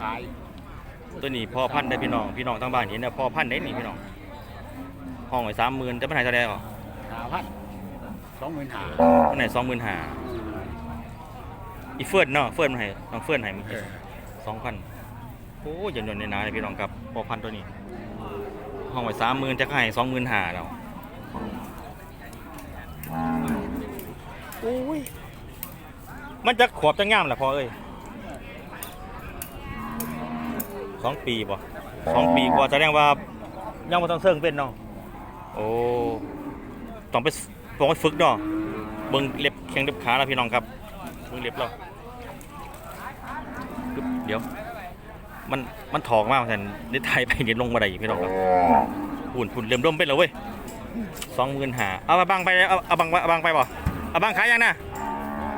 ขายตัวนี้พ่อพันธุ์ได้พี่น้องพี่น้องทางบ้านเห็นนะพ่อพันธุ์ได้นี่พี่น้องห้องไว้สามหมื่นแต่ปัญหาเท่าไหร่ก่อนหาพันสองหมื่นหาปัญหาสองหมื่นห้าอีเฟิร์นเนาะเฟิร์นมาให้น้องเฟิร์นให้มึงเออสองพันโอ้ยยันยนในนาเลยพี่น้องครับพ่อพันธุ์ตัวนี้ห้องไว้สามหมื่นจะให้สองหมื่นห้าเราโอ้ยมันจะขวบจะง่ามแหละพอเอ้ย สองปีป่ะสองปีกว่าแสดงว่ายังไม่ต้องเซิ่งเป็นเนาะโอ้ต้องไปต้องไปฝึกเนาะเบิ่งเล็บแข้งเล็บขาแล้วพี่น้องครับเบิ่งเล็บเราปึ๊บเดี๋ยว มันมันถอกมากแทนได้ไทยไปเดี๋ยวลงมาได้อีกพี่น้องครับหุ่นหุ่นเริ่มร่มเป็นแล้วเว้ยสองหมื่นหาเอาบังไปเอาเอาบังเอาบังไปบ่เอาบังขายยังนะ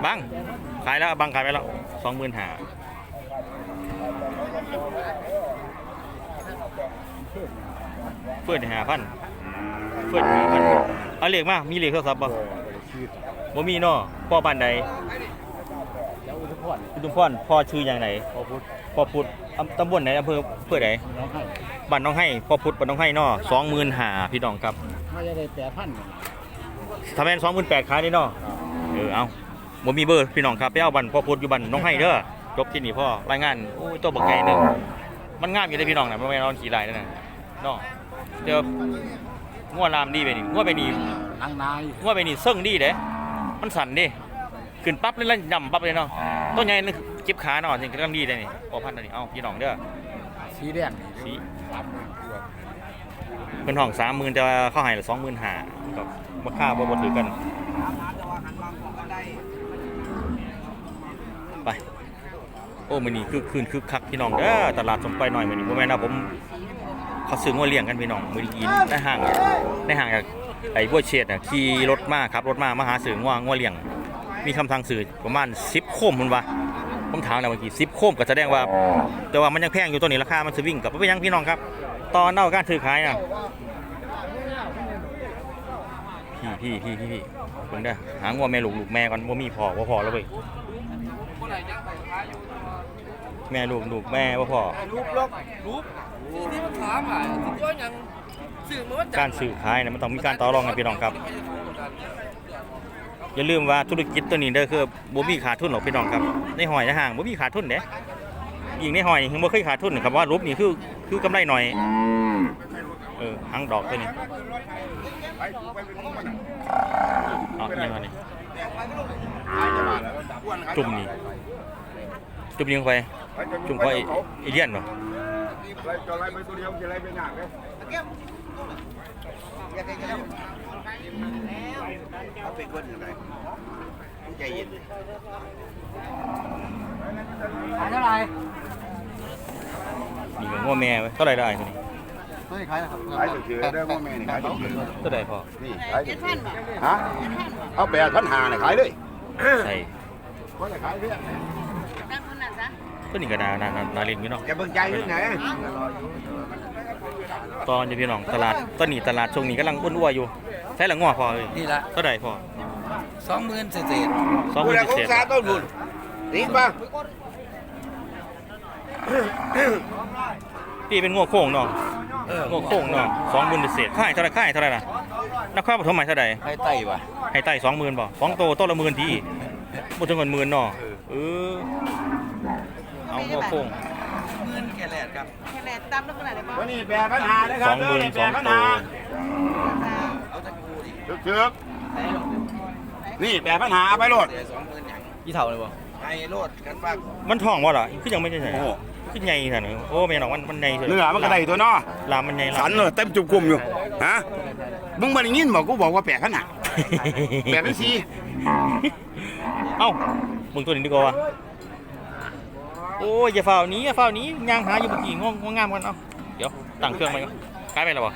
บังขายแล้วเอาบังขายไปแล้วสองหมื่นหา เพื่อนหาพันเพื่อนหาพันเอาเลขมามีเลขโทรศัพท์บ่ชื่อบ่มีเนาะพ่อบ้านใดแล้วอุทุพรคุณตุมพรพ่อชื่ออย่างไหนพอพุทธพ่อพุทธอำตำบลไหนอำเภออำเภอไหนน้องให้บ้านน้องให้พ่อพุทธบ้านน้องให้เนาะสองหมื่นหาพี่น้องครับไม่จะได้แปดพันทำแม่นสองหมื่นแปดขายนี่เนาะเออเอาบ่มีเบอร์พี่น้องครับไปเอาบันพ่อพุทธอยู่บันน้องให้เด้อ จบที่นี่พ่อรายงานโอ้ยตัวบักไก่หนึ่งมันงามอยู่เลยพี่น้องนะมันไม่นอนขี่ลายนั่นน่ะเนาะเดี๋ยวง่วรามดีไปนี่ง่วไปนี่นางนายง่วไปนี่เซิ่งดีเด้มันสั่นดิขึ้นปั๊บเลยแล้วย่ำปั๊บเลยเนาะต้นใหญ่นึกเก็บขาเนาะจริงๆก็ต้องดีเลยนี่พอพันธุ์อันนี้เอาพี่น้องเด้อสีแดงสีสามหมื่นตัวเป็นห้องสามหมื่นแต่ว่าเข้าให้ละสองหมื่นห้าก็ราคาบ่บ่ถือกันไป โอ้มื้อนี้คือคืนคึกคักพี่น้องเด้อตลาดสมไปหน่อยมื้อนี้บ่แม่นะผมเขาซื้องัวเลี้ยงกันพี่น้องมือนี้กินในห้างในห้างอะไอ้บัวเชษน่ะขี่รถมาขับรถมามาหาซื้องัวงัวเลี้ยง มีคำสั่งซื้อประมาณ10โคมพุ่นว่าผมถามแล้วเมื่อกี้10โคมก็แสดงว่า แต่ว่ามันยังแพงอยู่ตัวนี้ราคามันสวิงกับบ่เป็นหยังพี่น้องครับ ตอนเน่าการซื้อขายน่ะพี่พี่พี่พี่พี่เพิ่งได้อหางัวแม่ลูกลูกแม่ก่อนบ่ามีพอบ่าพอแล้วเว้ย แม่ลูกลูกแม่บ่พอรูปลกรูปที่ที่มันถามอะที่ตัวยังสื่อมันว่าจัการซื้อขายเนี่ยมันต้องมีการต่อรองกันพี่น้องครับ อย่าลืมว่าธุรกิจตัวนี้เด้อคือบ่มีขาดทุนหรอกพี่น้องครับในหอยในห้างบ่มีขาดทุนเด้ยิงในหอยยังบ่เคยขาดทุนครับว่ารูปนี่คือคือกำไรหน่อยเออหางดอกตัวนี้เอาอีกอยังไงนี่จุ่มนี่ จุ่มยิงไปจุ่มไปเอเลียนบ่จะไล่ไปตัวเดียวจะไล่ไปหนักเลยเขาเป็นคนยังไงใจเย็นขายเท่าไหร่นี่ก็งัวแม่ไว้เท่าไหร่ได้ตัวนี้ไม่ขายนะครับขายถือได้ว่าแม่นี่ขายถือเท่าไหร่พอนี่ขายถือฮะเอาแปดพันหาเนี่ยขายเลยใส่ว่าจะขายเพื่อน ตัวนี้ก็น่าน่าน่าน่าเลี้ยงอยู่เนาะจะเบิ่งใจนิดไหนตอนอยู่พี่น้องตลาดตอนนี้ตลาดช่วงนี้กำลังอ้วนๆอยู่ใช่หลังงัวพอเอ้ยนี่ละเท่าไหร่พอสองหมื่นเศษสองหผู้มื่ใดนคงเศษซาต้นบุญนี่ป่ะพี่เป็นงัวโค้งเนาะเอองัวโค้งเนาะสองหมื่นเศษค่ายเท่าไหร่ค่ายเท่าไหร่ล่ะนักข้าวปฐมใหม่เท่าไหร่ให้ไต่วะให้ไต่สองหมื่นบ่สองโตต้นละหมื่นทีบ่ถึงเงินหมื่นเนาะ เออเอางัวโค้งหมื่นแค่แรกครับแค่แหละตามลักษณะเลยป่ะวันนี้แปดพันหานะคสรัอบงหมื่นสองโตเอาตะกูดิเถือกนี่แปดพันหาไปโหลด เสียสองหมื่นอย่างยี่เท่าเลยบ่ให้โลดกันฝากมันท้องบ่ล่ะคือยังไม่ใช่ไหนโอ้โห คือใหญ่ขนาดนั้นโอ้แม่น้องมันมันใหญ่สุดเนื้อมันก็ได้ตัวเนาะลามมันใหญ่สันเลยเต็มจุ่มกลุ่มอยู่ฮะมึงมาได้ยินบอกกูบอกว่าแปดพันหาแปดพันสี่ เอ้า มึงตัวนี้ดีกว่าวะโอ้ยอย่าฝ่าวหนี้อย่าฝ่าวหนี้ยางหาอยู่เมื่อกี้งงงงามกันเอ้าเดี๋ยวตั้งเครื่องไปก่อนขายไปแล้วบ่